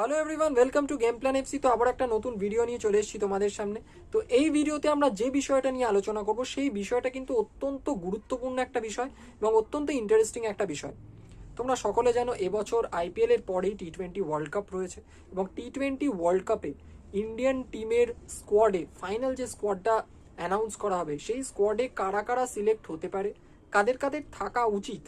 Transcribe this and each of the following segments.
Hello everyone welcome to game plan FC তো আবার একটা নতুন ভিডিও নিয়ে চলে এসেছি তোমাদের সামনে। তো এই ভিডিওতে আমরা যে বিষয়টা নিয়ে আলোচনা করব, সেই বিষয়টা কিন্তু অত্যন্ত গুরুত্বপূর্ণ একটা বিষয় এবং অত্যন্ত ইন্টারেস্টিং একটা বিষয়। তোমরা সকলে জানো, এবছর আইপিএল এর পরেই টি টোয়েন্টি ওয়ার্ল্ড কাপ রয়েছে এবং টি টোয়েন্টি ওয়ার্ল্ড কাপে ইন্ডিয়ান টিমের স্কোয়াডে ফাইনাল যে স্কোয়াডটা অ্যানাউন্স করা হবে, সেই স্কোয়াডে কারা কারা সিলেক্ট হতে পারে, কাদের কাদের থাকা উচিত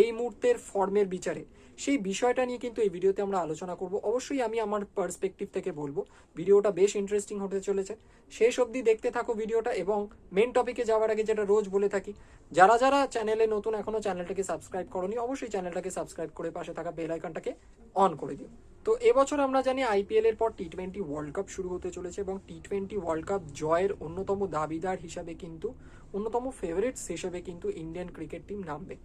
এই মুহূর্তের ফর্মের বিচারে। সেই বিষয়টা নিয়ে কিন্তু এই ভিডিওতে আমরা আলোচনা করব। অবশ্যই আমি আমার পার্সপেক্টিভ থেকে বলব। ভিডিওটা বেশ ইন্টারেস্টিং হতে চলেছে। শেষ অবধি দেখতে থাকো ভিডিওটা এবং মেন টপিকে যাওয়ার আগে যেটা রোজ বলে থাকি, যারা যারা চ্যানেলে নতুন এখনও চ্যানেলটাকে সাবস্ক্রাইব করনি, অবশ্যই চ্যানেলটাকে সাবস্ক্রাইব করে পাশে থাকা বেল আইকনটাকে অন করে দিও। তো এবছর আমরা জানি আইপিএল এর পর টি টোয়েন্টি ওয়ার্ল্ড কাপ শুরু হতে চলেছে এবং টি টোয়েন্টি ওয়ার্ল্ড কাপ জয়ের অন্যতম দাবিদার হিসাবে কিন্তু, অন্যতম ফেভারিটস হিসেবে কিন্তু ইন্ডিয়ান ক্রিকেট টিম নামবে।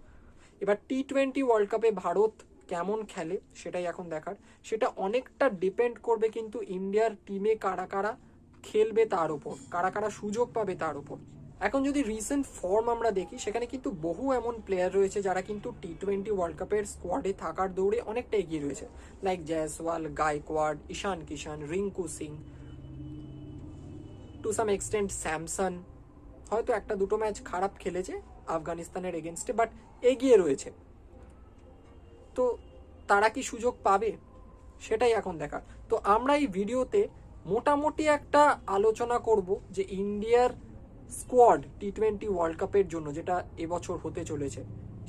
এবার টি টোয়েন্টি ওয়ার্ল্ড কাপে ভারত কেমন খেলে সেটাই এখন দেখার। সেটা অনেকটা ডিপেন্ড করবে কিন্তু ইন্ডিয়ার টিমে কারা কারা খেলবে তার উপর, কারা কারা সুযোগ পাবে তার উপর। এখন যদি রিসেন্ট ফর্ম আমরা দেখি, সেখানে কিন্তু বহু এমন প্লেয়ার রয়েছে যারা কিন্তু টি টোয়েন্টি ওয়ার্ল্ড কাপের স্কোয়াডে থাকার দৌড়ে অনেকটা এগিয়ে রয়েছে। Like Jaiswal Gaikwad Ishan Kishan Rinku Singh to some extent Samson হয়তো একটা দুটো ম্যাচ খারাপ খেলেছে আফগানিস্তানের এগেনস্টে বাট এগিয়ে রয়েছে। তো তারা কি সুযোগ পাবে? সেটাই এখন দেখার। তো আমরা এই ভিডিওতে মোটামুটি একটা আলোচনা করব যে ইন্ডিয়ার স্কোয়াড টি টোয়েন্টি ওয়ার্ল্ড কাপের জন্য যেটা এবছর হতে চলেছে,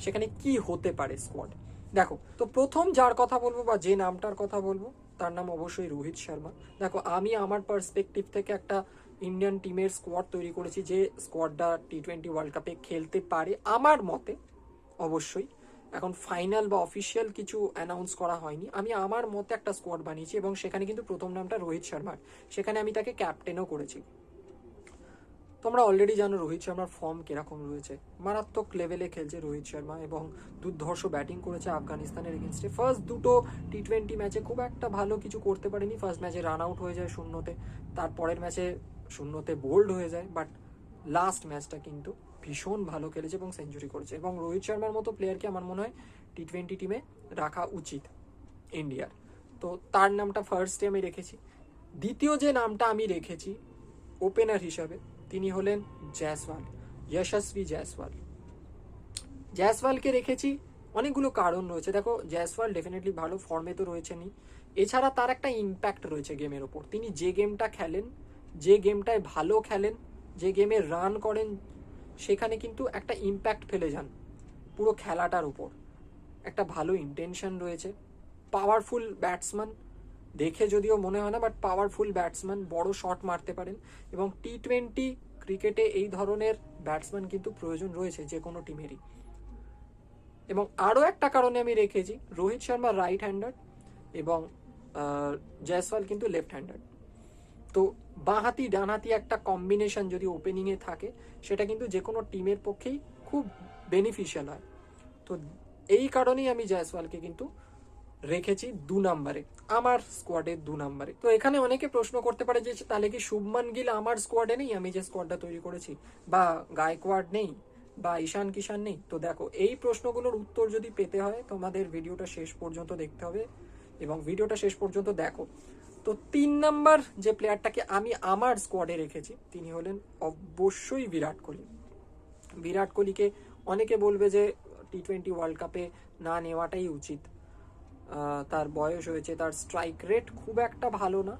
সেখানে কি হতে পারে স্কোয়াড? দেখো, তো প্রথম যার কথা বলব বা যে নামটার কথা বলব, তার নাম অবশ্যই রোহিত শর্মা। দেখো, আমি আমার পার্সপেক্টিভ থেকে একটা ইন্ডিয়ান টিমের স্কোয়াড তৈরি করেছি যে স্কোয়াডটা টি টোয়েন্টি ওয়ার্ল্ড কাপে খেলতে পারে। আমার মতে, অবশ্যই এখন ফাইনাল বা অফিসিয়াল কিছু অ্যানাউন্স করা হয়নি। আমি আমার মতে একটা স্কোয়াড বানিয়েছি এবং সেখানে কিন্তু প্রথম নামটা রোহিত শর্মার সেখানে আমি তাকে ক্যাপ্টেনও করেছি। তোমরা অলরেডি জানো রোহিত শর্মার ফর্ম কীরকম রয়েছে। মারাত্মক লেভেলে খেলছে রোহিত শর্মা এবং দুর্ধর্ষ ব্যাটিং করেছে আফগানিস্তানের এগেনস্টে ফার্স্ট দুটো টি টোয়েন্টি ম্যাচে খুব একটা ভালো কিছু করতে পারেনি। ফার্স্ট ম্যাচে রান আউট হয়ে যায় শূন্যতে। তারপরের ম্যাচে শূন্যতে বোল্ড হয়ে যায়। বাট লাস্ট ম্যাচটা কিন্তু ভীষণ ভালো খেলেছে এবং সেঞ্চুরি করেছে এবং রোহিত শর্মার মতো প্লেয়ারকে আমার মনে হয় টি টোয়েন্টি টিমে রাখা উচিত ইন্ডিয়ার তো তার নামটা ফার্স্টে আমি রেখেছি। দ্বিতীয় যে নামটা আমি রেখেছি ওপেনার হিসাবে, তিনি হলেন জয়সওয়াল যশস্বী জয়সওয়াল জয়সওয়ালকে রেখেছি অনেকগুলো কারণ রয়েছে। দেখো জয়সওয়াল ডেফিনেটলি ভালো ফর্মে তো রয়েছেনই। এছাড়া তার একটা ইম্প্যাক্ট রয়েছে গেমের ওপর। তিনি যে গেমটা খেলেন, যে গেমটায় ভালো খেলেন, যে গেমে রান করেন সেখানে কিন্তু একটা ইম্প্যাক্ট ফেলে যান পুরো খেলাটার উপর। একটা ভালো ইন্টেনশন রয়েছে। পাওয়ারফুল ব্যাটসম্যান দেখে যদিও মনে হয় না বাট পাওয়ারফুল ব্যাটসম্যান বড় শট মারতে পারেন। এবং টি টোয়েন্টি ক্রিকেটে এই ধরনের ব্যাটসম্যান কিন্তু প্রয়োজন রয়েছে যে কোনো টিমেরই এবং আরও একটা কারণে আমি রেখেছি, রোহিত শর্মা রাইট হ্যান্ডার এবং জয়সওয়াল কিন্তু লেফট হ্যান্ডার তো বাঁহাতি, ডানহাতি একটা কম্বিনেশন যদি ওপেনিংয়ে থাকে, সেটা কিন্তু যে কোনো টিমের পক্ষেই খুব বেনিফিশিয়াল হয়। তো এই কারণেই আমি জয়সওয়ালকে কিন্তু রেখেছি দু নাম্বারে, আমার স্কোয়াডের দু নাম্বারে। তো এখানে অনেকে প্রশ্ন করতে পারে যে, তাহলে কি শুভমান গিল আমার স্কোয়াডে নেই? আমি যে স্কোয়াডটা তৈরি করেছি, বা গায়কোয়াড নেই, বা ঈশান কিষান নেই? তো দেখো, এই প্রশ্নগুলোর উত্তর যদি পেতে হয়, তোমাদের ভিডিওটা শেষ পর্যন্ত দেখতে হবে। এবং ভিডিওটা শেষ পর্যন্ত দেখো। তো তিন নাম্বার যে প্লেয়ারটাকে আমি আমার স্কোয়াডে রেখেছি, তিনি হলেন অবশ্যই বিরাট কোহলি। বিরাট কোহলিকে অনেকে বলবে যে টি টোয়েন্টি ওয়ার্ল্ড কাপে না নেওয়াটাই উচিত। তার বয়স হয়েছে, তার স্ট্রাইক রেট খুব একটা ভালো না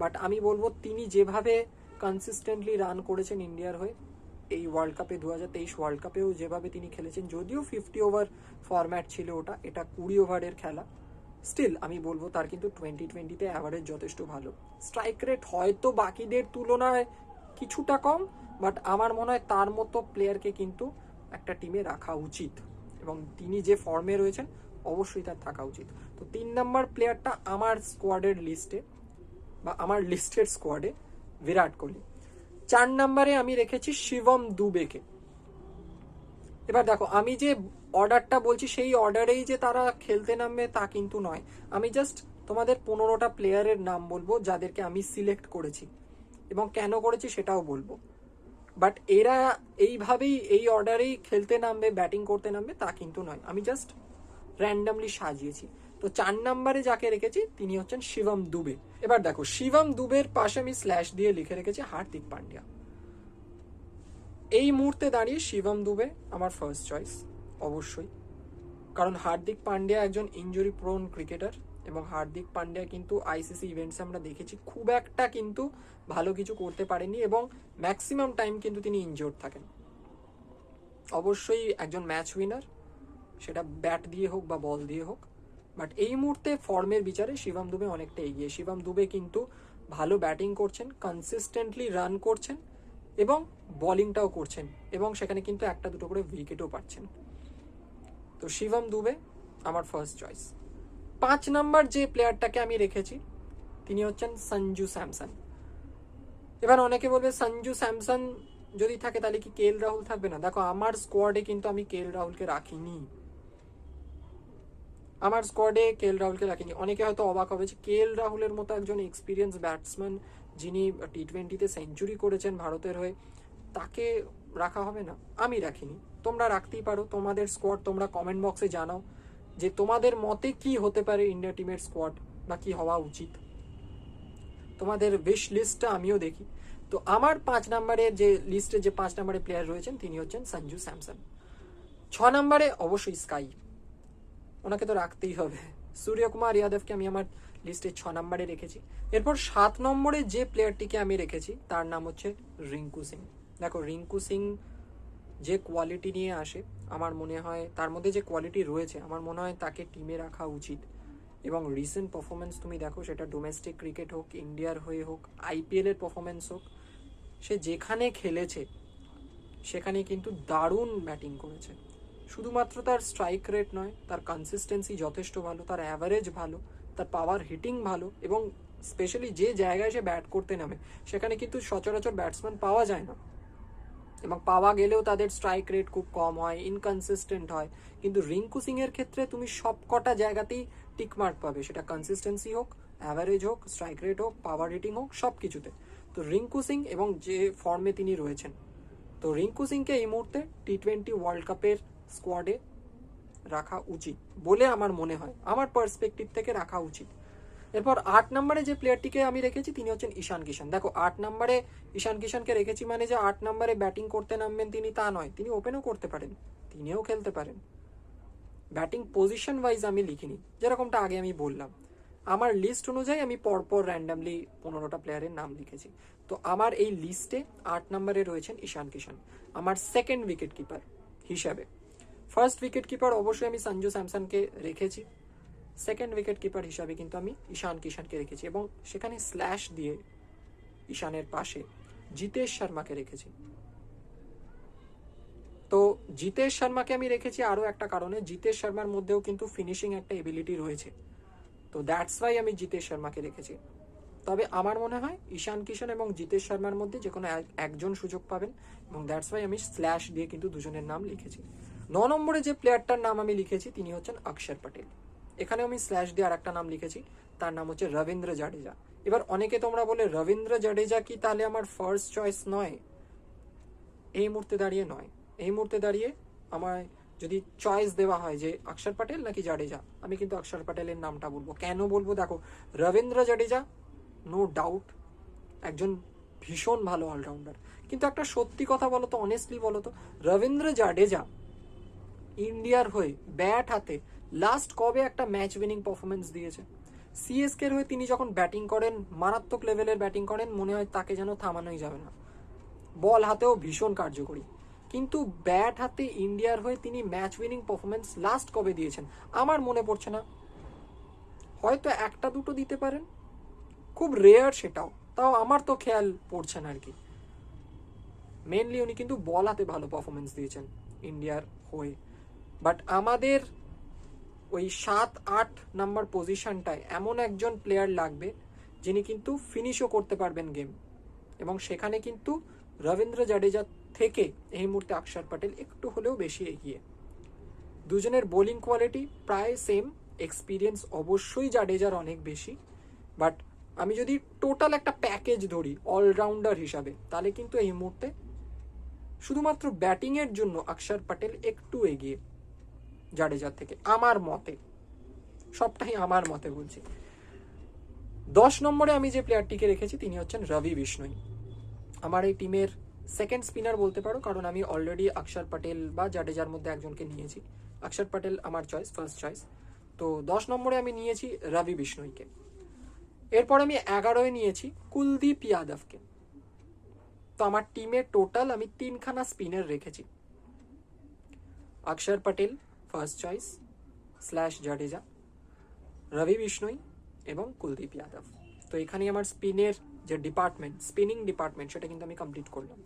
বাট আমি বলব তিনি যেভাবে কনসিস্টেন্টলি রান করেছেন ইন্ডিয়ার হয়ে, এই ওয়ার্ল্ড কাপে দু হাজার তেইশ ওয়ার্ল্ড কাপেও যেভাবে তিনি খেলেছেন, যদিও ফিফটি ওভার ফরম্যাট ছিল ওটা, এটা কুড়ি ওভারের খেলা। স্টিল আমি বলব তার কিন্তু টোয়েন্টি টোয়েন্টিতে অ্যাভারেজ যথেষ্ট ভালো। স্ট্রাইক রেট হয়তো বাকিদের তুলনায় কিছুটা কম বাট আমার মনে হয় তার মতো প্লেয়ারকে কিন্তু একটা টিমে রাখা উচিত। এবং তিনি যে ফর্মে রয়েছেন, অবশ্যই তার থাকা উচিত। তো তিন নম্বর প্লেয়ারটা আমার স্কোয়াডের লিস্টে বা আমার লিস্টের স্কোয়াডে বিরাট কোহলি। চার নাম্বারে আমি রেখেছি শিবম দুবেকে। এবার দেখো, আমি যে অর্ডারটা বলছি, সেই অর্ডারেই যে তারা খেলতে নামবে তা কিন্তু নয়। আমি জাস্ট তোমাদের পনেরোটা প্লেয়ারের নাম বলব যাদেরকে আমি সিলেক্ট করেছি এবং কেন করেছি সেটাও বলব। বাট এরা এইভাবেই এই অর্ডারেই খেলতে নামবে ব্যাটিং করতে নামবে তা কিন্তু নয়। আমি জাস্ট র্যান্ডামলি সাজিয়েছি। তো চার নাম্বারে যাকে রেখেছি, তিনি হচ্ছেন শিবম দুবে। এবার দেখো, শিবম দুবের পাশে আমি স্ল্যাশ দিয়ে লিখে রেখেছি হার্দিক পান্ডিয়া। এই মুহূর্তে দাঁড়িয়ে শিবম দুবে আমার ফার্স্ট চয়েস অবশ্যই। কারণ হার্দিক পান্ডিয়া একজন ইঞ্জুরি প্রোন ক্রিকেটার এবং হার্দিক পান্ডিয়া কিন্তু আইসিসি ইভেন্টসে আমরা দেখেছি খুব একটা কিন্তু ভালো কিছু করতে পারেনি এবং ম্যাক্সিমাম টাইম কিন্তু তিনি ইনজোর্ড থাকেন। অবশ্যই একজন ম্যাচ উইনার সেটা ব্যাট দিয়ে হোক বা বল দিয়ে হোক বাট এই মুহূর্তে ফর্মের বিচারে শিবম দুবে অনেকটা এগিয়ে। শিবম দুবে কিন্তু ভালো ব্যাটিং করছেন কনসিস্টেন্টলি রান করছেন এবং বলিংটাও করছেন এবং সেখানে কিন্তু একটা দুটো করে উইকেটও পাচ্ছেন। তো শিবম দুবে, আমার ফার্স্ট চয়েস পাঁচ নাম্বার যে প্লেয়ারটাকে আমি রেখেছি, তিনি হচ্ছেন সঞ্জু স্যামসন। এবার অনেকে বলবে, সঞ্জু স্যামসন যদি থাকে, তাহলে কি কেএল রাহুল থাকবে না? দেখো, আমার স্কোয়াডে কিন্তু আমি কেএল রাহুলকে রাখিনি। আমার স্কোয়াডে কেএল রাহুলকে রাখিনি। অনেকে হয়তো অবাক হবে যে, কেএল রাহুলের মতো একজন এক্সপিরিয়েন্স ব্যাটসম্যান যিনি টি টোয়েন্টিতে সেঞ্চুরি করেছেন ভারতের হয়ে, তাকে রাখা হবে না? আমি রাখিনি। তোমরা রাখতেই পারো, তোমাদের স্কোয়াড তোমরা কমেন্ট বক্সে জানাও যে তোমাদের মতে কি হতে পারে ইন্ডিয়া টিমের স্কোয়াড বা কি হওয়া উচিত। তোমাদের উইশ লিস্টটা আমিও দেখি। তো আমার পাঁচ নম্বরের যে লিস্টে যে পাঁচ নম্বরের প্লেয়ার রয়েছেন, তিনি হচ্ছেন সঞ্জু স্যামসন। ছ নম্বরে অবশ্যই স্কাই ওনাকে তো রাখতেই হবে। সূর্যকুমার ইয়াদবকে আমি আমার লিস্টে ছ নম্বরে রেখেছি। এরপর সাত নম্বরে যে প্লেয়ারটিকে আমি রেখেছি, তার নাম হচ্ছে রিঙ্কু সিং। দেখো, রিঙ্কু সিং যে কোয়ালিটি নিয়ে আসে, আমার মনে হয় তার মধ্যে যে কোয়ালিটি রয়েছে, আমার মনে হয় তাকে টিমে রাখা উচিত। এবং রিসেন্ট পারফরমেন্স তুমি দেখো, সেটা ডোমেস্টিক ক্রিকেট হোক ইন্ডিয়ার হয়ে হোক আইপিএলের পারফরমেন্স হোক, সে যেখানে খেলেছে, সেখানে কিন্তু দারুণ ব্যাটিং করেছে। শুধুমাত্র তার স্ট্রাইক রেট নয়, তার কনসিস্টেন্সি যথেষ্ট ভালো, তার অ্যাভারেজ ভালো, তার পাওয়ার হিটিং ভালো, এবং স্পেশালি যে জায়গায় সে ব্যাট করতে নামে, সেখানে কিন্তু সচরাচর ব্যাটসম্যান পাওয়া যায় না। এবং পাওয়া গেলেও তাদের স্ট্রাইক রেট খুব কম হয় ইনকনসিস্টেন্ট হয়। কিন্তু রিঙ্কু সিং এর ক্ষেত্রে তুমি সব কটা জায়গাতেই টিকমার্ক পাবে। সেটা কনসিস্টেন্সি হোক অ্যাভারেজ হোক স্ট্রাইক রেট হোক পাওয়ার রেটিং হোক সব কিছুতে তো রিঙ্কু সিং এবং যে ফর্মে তিনি রয়েছেন, তো রিঙ্কু সিংকে এই মুহূর্তে টি টোয়েন্টি ওয়ার্ল্ড কাপের স্কোয়াডে রাখা উচিত বলে আমার মনে হয়। আমার পার্সপেক্টিভ থেকে রাখা উচিত। এরপর আট নম্বরে যে প্লেয়ারটিকে আমি রেখেছি, তিনি হচ্ছেন ঈশান কিষান দেখো, আট নম্বরে ঈশান কিষানকে রেখেছি মানে যে আট নম্বরে ব্যাটিং করতে নামবেন তিনি তা নয়। তিনি ওপেনও করতে পারেন, তিনিও খেলতে পারেন। ব্যাটিং পজিশন ওয়াইজ আমি লিখিনি, যেরকমটা আগে আমি বললাম। আমার লিস্ট অনুযায়ী আমি পরপর র্যান্ডামলি পনেরোটা প্লেয়ারের নাম লিখেছি। তো আমার এই লিস্টে আট নম্বরে রয়েছেন ঈশান কিষান আমার সেকেন্ড উইকেট কিপার হিসাবে। ফার্স্ট উইকেট কিপার অবশ্যই আমি সঞ্জু স্যামসনকে রেখেছি। সেকেন্ড উইকেট কিপার হিসাবে কিন্তু আমি ঈশান কিষানকে রেখেছি এবং সেখানে স্ল্যাশ দিয়ে ঈশানের পাশে জিতেশ শর্মাকে রেখেছি। তো জিতেশ শর্মাকে আমি রেখেছি আরও একটা কারণে জিতেশ শর্মার মধ্যেও কিন্তু ফিনিশিং একটা এবিলিটি রয়েছে। তো দ্যাটস ওয়াই আমি জিতেশ শর্মাকে রেখেছি। তবে আমার মনে হয় ঈশান কিষান এবং জিতেশ শর্মার মধ্যে যে কোনো এক- একজন সুযোগ পাবেন এবং দ্যাটস ওয়াই আমি স্ল্যাশ দিয়ে কিন্তু দুজনের নাম লিখেছি। ন নম্বরে যে প্লেয়ারটার নাম আমি লিখেছি তিনি হচ্ছেন অক্ষর পটেল। এখানে আমি স্ল্যাশ দিয়ে আর একটা নাম লিখেছি, তার নাম হচ্ছে রবীন্দ্র জাডেজা। এবার অনেকে তোমরা বলে, রবীন্দ্র জাডেজা কি তাহলে আমার ফার্স্ট চয়েস নয়? এই মুহূর্তে দাঁড়িয়ে নয়। এই মুহূর্তে দাঁড়িয়ে আমায় যদি চয়েস দেওয়া হয় যে অক্ষর পটেল নাকি জাডেজা, আমি কিন্তু অক্ষর পটেলের নামটা বলব। কেন বলব? দেখো, রবীন্দ্র জাডেজা নো ডাউট একজন ভীষণ ভালো অলরাউন্ডার কিন্তু একটা সত্যি কথা বলো তো অনেস্টলি বলো তো, রবীন্দ্র জাডেজা ইন্ডিয়ার হয়ে ব্যাট হাতে লাস্ট কবে একটা ম্যাচ উইনিং পারফরমেন্স দিয়েছে। সিএসকের হয়ে তিনি যখন ব্যাটিং করেন, মারাত্মক লেভেলের ব্যাটিং করেন, মনে হয় তাকে যেন থামানোই যাবে না। বল হাতেও ভীষণ কার্যকরী। কিন্তু ব্যাট হাতে ইন্ডিয়ার হয়ে তিনি ম্যাচ উইনিং পারফরমেন্স লাস্ট কবে দিয়েছেন, আমার মনে পড়ছে না। হয়তো একটা দুটো দিতে পারেন। খুব রেয়ার সেটাও, তাও আমার তো খেয়াল পড়ছে না আর কি মেনলি উনি কিন্তু বল হাতে ভালো পারফরমেন্স দিয়েছেন ইন্ডিয়ার হয়ে। বাট আমাদের ওই সাত, আট নাম্বার পজিশনটায় এমন একজন প্লেয়ার লাগবে যিনি কিন্তু ফিনিশও করতে পারবেন গেম এবং সেখানে কিন্তু রবীন্দ্র জাডেজা থেকে এই মুহূর্তে অক্ষর পটেল একটু হলেও বেশি এগিয়ে। দুজনের বোলিং কোয়ালিটি প্রায় সেম এক্সপিরিয়েন্স অবশ্যই জাডেজার অনেক বেশি। বাট আমি যদি টোটাল একটা প্যাকেজ ধরি অলরাউন্ডার হিসাবে, তাহলে কিন্তু এই মুহূর্তে শুধুমাত্র ব্যাটিংয়ের জন্য অক্ষর পটেল একটু এগিয়ে। জাডেজার থেকে, আমার মতে, সবটাই আমার মতে বলছি। দশ নম্বরে আমি যে প্লেয়ারটিকে রেখেছি, তিনি হচ্ছেন রবি বিষ্ণই। আমার এই টিমের সেকেন্ড স্পিনার বলতে পারো, কারণ আমি অলরেডি অক্ষর পটেল বা জাডেজার মধ্যে একজনকে নিয়েছি। অক্ষর পটেল আমার চয়েস ফার্স্ট চয়েস তো দশ নম্বরে আমি নিয়েছি রবি বিষ্ণইকে। এরপর আমি এগারোয় নিয়েছি কুলদীপ যাদবকে। তো আমার টিমে টোটাল আমি তিনখানা স্পিনার রেখেছি। Axar Patel first choice slash Jadeja Ravi Bishnoi এবং কুলদীপ যাদব তো এখানেই আমার স্পিনের যে ডিপার্টমেন্ট স্পিনিং ডিপার্টমেন্ট সেটা কিন্তু আমি কমপ্লিট করলাম।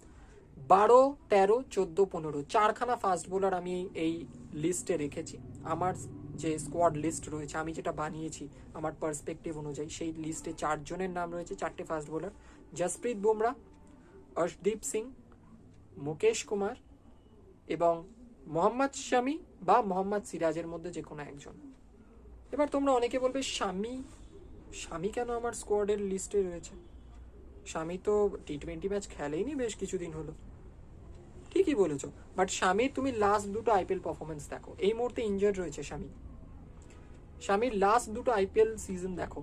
বারো, তেরো, চোদ্দ, পনেরো, চারখানা ফাস্ট বোলার আমি এই লিস্টে রেখেছি। আমার যে স্কোয়াড লিস্ট রয়েছে, আমি যেটা বানিয়েছি, আমার পার্সপেক্টিভ অনুযায়ী, সেই লিস্টে চারজনের নাম রয়েছে, চারটে ফাস্ট বোলার জসপ্রীত বুমরা অর্শদীপ সিং মুকেশ কুমার এবং মোহাম্মদ শামি বা মোহাম্মদ সিরাজের মধ্যে যে কোনো একজন। এবার তোমরা অনেকে বলবে স্বামী স্বামী কেন আমার স্কোয়াডের লিস্টে রয়েছে? স্বামী তো টি টোয়েন্টি ম্যাচ খেলেইনি বেশ কিছুদিন হলো। ঠিকই বলেছ বাট স্বামীর তুমি লাস্ট দুটো আইপিএল পারফরমেন্স দেখো। এই মুহূর্তে ইনজার্ড রয়েছে স্বামী স্বামীর লাস্ট দুটো আইপিএল সিজন দেখো।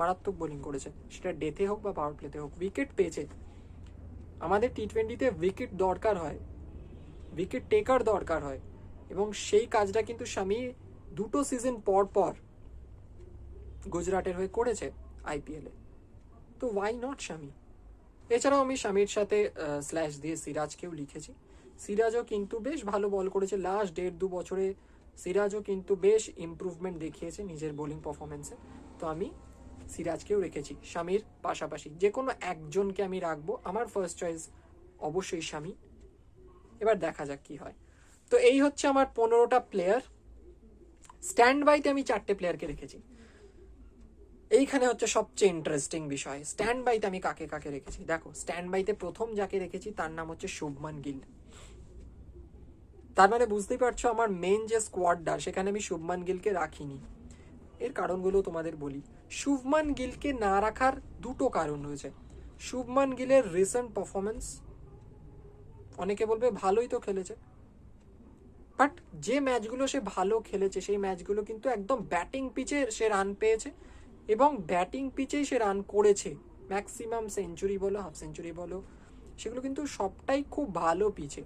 মারাত্মক বোলিং করেছে। সেটা ডেথে হোক বা পাওয়ার প্লেতে হোক উইকেট পেয়েছে। আমাদের টি টোয়েন্টিতে উইকেট দরকার হয়। উইকেট টেকার দরকার হয়। এবং সেই কাজটা কিন্তু স্বামী দুটো সিজন পর পর গুজরাটের হয়ে করেছে আইপিএলে তো ওয়াই নট স্বামী? এছাড়াও আমি স্বামীর সাথে স্ল্যাশ দিয়ে সিরাজকেও লিখেছি। সিরাজও কিন্তু বেশ ভালো বল করেছে। লাস্ট দেড় দু বছরে সিরাজও কিন্তু বেশ ইমপ্রুভমেন্ট দেখিয়েছে নিজের বোলিং পারফরমেন্সে তো আমি সিরাজকেও রেখেছি স্বামীর পাশাপাশি। যে কোনো একজনকে আমি রাখব। আমার ফার্স্ট চয়েস অবশ্যই স্বামী। এবার দেখা যাক কি হয়। তো এই হচ্ছে আমার পনেরোটা প্লেয়ার স্ট্যান্ড বাইতে আমি চারটে প্লেয়ারকে রেখেছি। এইখানে হচ্ছে সবচেয়ে ইন্টারেস্টিং বিষয়। স্ট্যান্ড বাইতে আমি কাকে কাকে রেখেছি? দেখো স্ট্যান্ড বাইতে প্রথম যাকে রেখেছি, তার নাম হচ্ছে শুভমান গিল। তার মানে বুঝতেই পারছ, আমার মেন যে স্কোয়াডটা সেখানে আমি শুভমান গিলকে রাখিনি। এর কারণগুলো তোমাদের বলি। শুভমান গিলকে না রাখার দুটো কারণ রয়েছে। শুভমান গিলের রিসেন্ট পারফরমেন্স অনেকে বলবে ভালোই তো খেলেছে। বাট যে ম্যাচগুলো সে ভালো খেলেছে, সেই ম্যাচগুলো কিন্তু একদম ব্যাটিং পিচে সে রান পেয়েছে এবং ব্যাটিং পিচেই সে রান করেছে। ম্যাক্সিমাম সেঞ্চুরি বলো হাফ সেঞ্চুরি বলো, সেগুলো কিন্তু সবটাই খুব ভালো পিচে।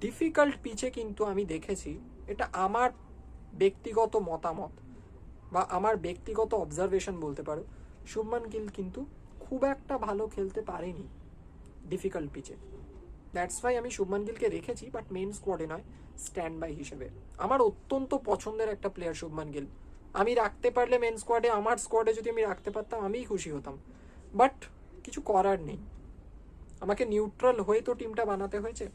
ডিফিকাল্ট পিচে কিন্তু আমি দেখেছি, এটা আমার ব্যক্তিগত মতামত বা আমার ব্যক্তিগত অবজারভেশন বলতে পারো, শুভমান গিল কিন্তু খুব একটা ভালো খেলতে পারেনি ডিফিকাল্ট পিচে। দ্যাটস ওয়াই আমি শুভমান গিলকে রেখেছি বাট মেন স্কোয়াডে নয় স্ট্যান্ড বাই হিসেবে। আমার অত্যন্ত পছন্দের একটা প্লেয়ার শুভমান গিল। আমি রাখতে পারলে মেন স্কোয়াডে আমার স্কোয়াডে যদি আমি রাখতে পারতাম, আমিই খুশি হতাম। বাট কিছু করার নেই। আমাকে নিউট্রাল হয়ে তো টিমটা বানাতে হয়েছে।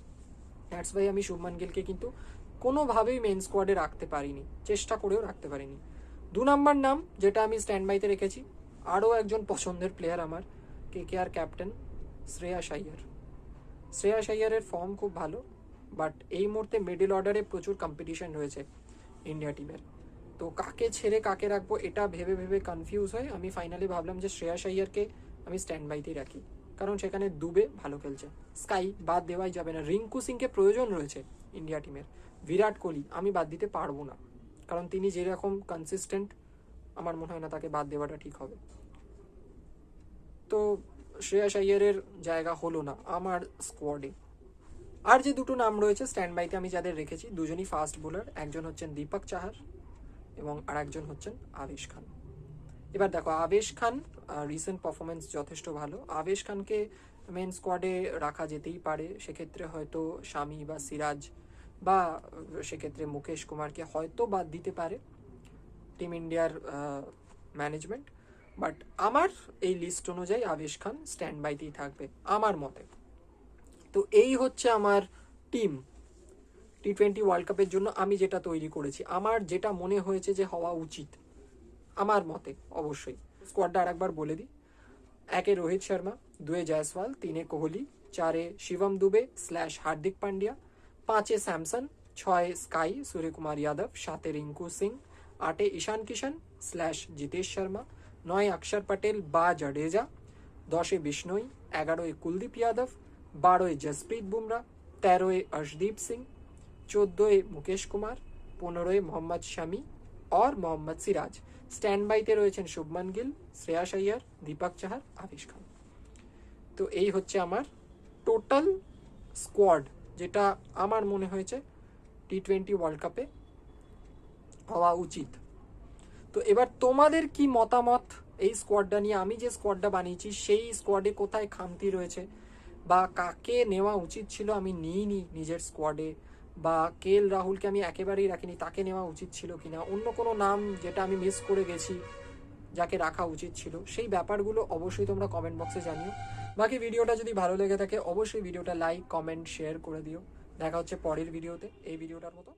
দ্যাটস ওয়াই আমি শুভমান গিলকে কিন্তু কোনোভাবেই মেন স্কোয়াডে রাখতে পারিনি। চেষ্টা করেও রাখতে পারিনি। দু নম্বর নাম, যেটা আমি স্ট্যান্ড বাইতে রেখেছি, আরও একজন পছন্দের প্লেয়ার আমার কে কে আর ক্যাপ্টেন শ্রেয়া আইয়ার শ্রেয়াস আইয়ারের ফর্ম খুব ভালো বাট এই মুহূর্তে মিডল অর্ডারে প্রচুর কম্পিটিশন রয়েছে ইন্ডিয়া টিমের তো কাকে ছেড়ে কাকে রাখব এটা ভেবে ভেবে কনফিউজ হয়ে আমি ফাইনালি ভাবলাম যে শ্রেয়াস আইয়ারকে আমি স্ট্যান্ড বাইতেই রাখি। কারণ সেখানে দুবে ভালো খেলছে। স্কাই বাদ দেওয়াই যাবে না। রিঙ্কু সিংকে প্রয়োজন রয়েছে ইন্ডিয়া টিমের বিরাট কোহলি আমি বাদ দিতে পারব না। কারণ তিনি যেরকম কনসিস্টেন্ট আমার মনে হয় না তাকে বাদ দেওয়াটা ঠিক হবে। তো শ্রেয়াস আইয়ারের জায়গা হলো না, আমার স্কোয়াডে আর যে দুটো নাম রয়েছে স্ট্যান্ড বাইতে আমি যাদের রেখেছি, দুজনই ফাস্ট বোলার একজন হচ্ছেন দীপক চাহার এবং আর একজন হচ্ছেন আবেশ খান। এবার দেখো, আবেশ খান রিসেন্ট পারফরমেন্স যথেষ্ট ভালো। আবেশ খানকে মেন স্কোয়াডে রাখা যেতেই পারে, সেক্ষেত্রে হয়তো স্বামী বা সিরাজ বা সেক্ষেত্রে মুকেশ কুমারকে হয়তো বাদ দিতে পারে টিম ইন্ডিয়ার ম্যানেজমেন্ট বাট আমার এই লিস্ট অনুযায়ী আবেশ খান স্ট্যান্ড বাইতেই থাকবে, আমার মতে। তো এই হচ্ছে আমার টিম টি টোয়েন্টি ওয়ার্ল্ড কাপের জন্য আমি যেটা তৈরি করেছি। আমার যেটা মনে হয়েছে যে হওয়া উচিত, আমার মতে, অবশ্যই। স্কোয়াডটা আর একবার বলে দিই। একে রোহিত শর্মা, দুয়ে জয়সওয়াল, তিনে কোহলি, চারে শিবম দুবে স্ল্যাশ হার্দিক পান্ডিয়া, পাঁচে স্যামসন, ছয় স্কাই, সূর্যকুমার যাদব, সাতে রিঙ্কু সিং, আটে ঈশান কিষান স্ল্যাশ জিতেশ শর্মা নয় অক্ষর পটেল বা জাডেজা দশে বিষ্ণই এগারোয় কুলদীপ যাদব বারোয় জসপ্রীত বুমরা তেরোয় অর্শদীপ সিং চোদ্দোয় মুকেশ কুমার পনেরোয় মোহাম্মদ শামি और मोहम्मद सिराज স্ট্যান্ড বাইতে রয়েছেন শুভমান গিল শ্রেয়াস আইয়ার দীপক চাহার আবিশ খান তো এই হচ্ছে আমার টোটাল স্কোয়াড যেটা আমার মনে হয়েছে টি টোয়েন্টি ওয়ার্ল্ড কাপে হওয়া উচিত তো এবার তোমাদের কি মতামত এই স্কোয়াডটা নিয়ে? আমি যে স্কোয়াডটা বানিয়েছি, সেই স্কোয়াডে কোথায় খামতি রয়েছে? বা কাকে নেওয়া উচিত ছিল? আমি নিইনি নিজের স্কোয়াডে বা কে এল রাহুলকে আমি একেবারেই রাখিনি, তাকে নেওয়া উচিত ছিল কি না অন্য কোনো নাম যেটা আমি মিস করে গেছি, যাকে রাখা উচিত ছিল, সেই ব্যাপারগুলো অবশ্যই তোমরা কমেন্ট বক্সে জানিও। বাকি ভিডিওটা যদি ভালো লেগে থাকে, অবশ্যই ভিডিওটা লাইক কমেন্ট শেয়ার করে দিও। দেখা হচ্ছে পরের ভিডিওতে। এই ভিডিওটার মতো।